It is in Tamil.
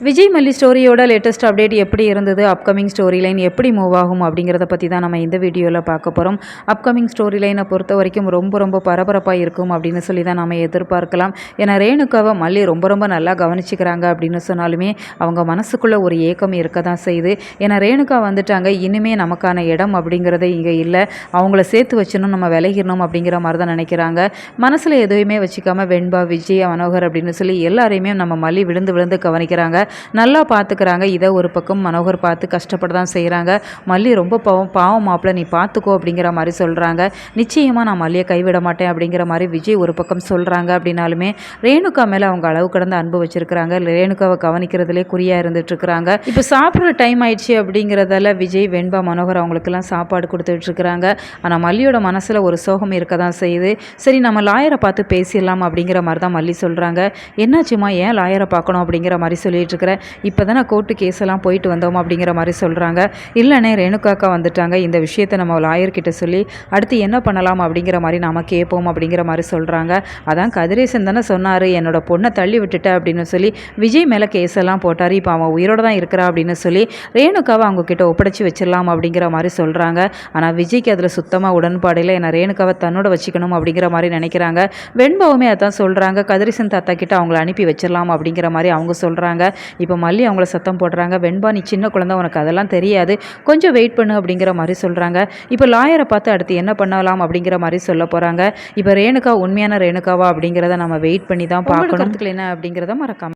விஜய் மல்லி ஸ்டோரியோட லேட்டஸ்ட் அப்டேட் எப்படி இருந்தது? அப்கமிங் ஸ்டோரி லைன் எப்படி மூவ் ஆகும்? அப்படிங்கிறத பற்றி தான் நம்ம இந்த வீடியோவில் பார்க்க போகிறோம் அப்கமிங் ஸ்டோரி லைனை பொறுத்த வரைக்கும் ரொம்ப ரொம்ப பரபரப்பாக இருக்கும் அப்படின்னு சொல்லி தான் நம்ம எதிர்பார்க்கலாம். ஏன்னா ரேணுக்காவை மல்லி ரொம்ப ரொம்ப நல்லா கவனிச்சிக்கிறாங்க அப்படின்னு சொன்னாலுமே அவங்க மனசுக்குள்ளே ஒரு ஏக்கம் இருக்க தான் செய்யுது. ஏன்னா ரேணுகா வந்துட்டாங்க. இனிமே நமக்கான இடம் அப்படிங்கிறது இங்கே இல்லை. அவங்கள சேர்த்து வச்சணும் நம்ம விலகிடணும் அப்படிங்கிற மாதிரி தான் நினைக்கிறாங்க. மனசில் எதுவுமே வச்சுக்காம வெண்பா விஜய் மனோகர் அப்படின்னு சொல்லி எல்லாரையுமே நம்ம மல்லி விழுந்து விழுந்து கவனிக்கிறாங்க. நல்லா பார்த்துக்கிறாங்க இதை ஒரு பக்கம் மனோகர் பார்த்து கஷ்டப்பட தான் செய்கிறாங்க மல்லி ரொம்ப பாவம் பாவம் மாப்பிள்ள நீ பார்த்துக்கோ அப்படிங்கிற மாதிரி சொல்கிறாங்க நிச்சயமாக நான் மல்லியை கைவிட மாட்டேன் அப்படிங்கிற மாதிரி விஜய் ஒரு பக்கம் சொல்கிறாங்க அப்படின்னாலுமே ரேணுகா மேலே அவங்க அளவு கடந்த அன்பு வச்சுருக்கிறாங்க. ரேணுகாவை கவனிக்கிறதுலே குறியாக இருந்துட்டுருக்குறாங்க இப்போ சாப்பிட்ற டைம் ஆயிடுச்சு அப்படிங்கிறதால விஜய் வெண்பா மனோகர் அவங்களுக்கெல்லாம் சாப்பாடு கொடுத்துட்ருக்குறாங்க ஆனால் மல்லியோட மனசில் ஒரு சோகம் இருக்க தான் செய்யுது. சரி நம்ம லாயரை பார்த்து பேசிடலாம் அப்படிங்கிற மாதிரி தான் மல்லி சொல்கிறாங்க என்னாச்சுமா ஏன் லாயரை பார்க்கணும் அப்படிங்கிற மாதிரி சொல்லிட்டு இருக்கிறேன் இப்போ தானே கோர்ட்டு கேஸ் எல்லாம் போயிட்டு வந்தோம் அப்படிங்கிற மாதிரி சொல்கிறாங்க இல்லைண்ணே ரேணுகாக்கா வந்துட்டாங்க. இந்த விஷயத்தை நம்ம லாயர்கிட்ட சொல்லி அடுத்து என்ன பண்ணலாம் அப்படிங்கிற மாதிரி நாம் கேட்போம் அப்படிங்கிற மாதிரி சொல்கிறாங்க அதான் கதிரேசன் தானே சொன்னார் என்னோட பொண்ணை தள்ளி விட்டுட்ட அப்படின்னு சொல்லி விஜய் மேலே கேஸ் எல்லாம் போட்டார். இப்போ அவன் உயிரோடு தான் இருக்கிறா அப்படின்னு சொல்லி ரேணுகாவை அவங்க கிட்ட ஒப்படைச்சி வச்சிடலாம் அப்படிங்கிற மாதிரி சொல்கிறாங்க ஆனால் விஜய்க்கு அதில் சுத்தமாக உடன்பாடு என்ன ரேணுகாவை தன்னோட வச்சுக்கணும் அப்படிங்கிற மாதிரி நினைக்கிறாங்க. வெண்பாவுமே அதான் சொல்கிறாங்க கதிரேசன் தாத்தா கிட்ட அவங்கள அனுப்பி வச்சிடலாம் அப்படிங்கிற மாதிரி அவங்க சொல்கிறாங்க இப்போ மல்லி அவங்கள சத்தம் போடுறாங்க. வெண்பா நீ சின்ன குழந்தை உனக்கு அதெல்லாம் தெரியாது. கொஞ்சம் வெயிட் பண்ணு அப்படிங்கிற மாதிரி சொல்கிறாங்க இப்போ லாயரை பார்த்து அடுத்து என்ன பண்ணலாம் அப்படிங்கிற மாதிரி சொல்ல போகிறாங்க இப்போ ரேணுகா உண்மையான ரேணுகாவா அப்படிங்கிறத நம்ம வெயிட் பண்ணி தான் பார்க்கணும். என்ன அப்படிங்கிறத மறக்காம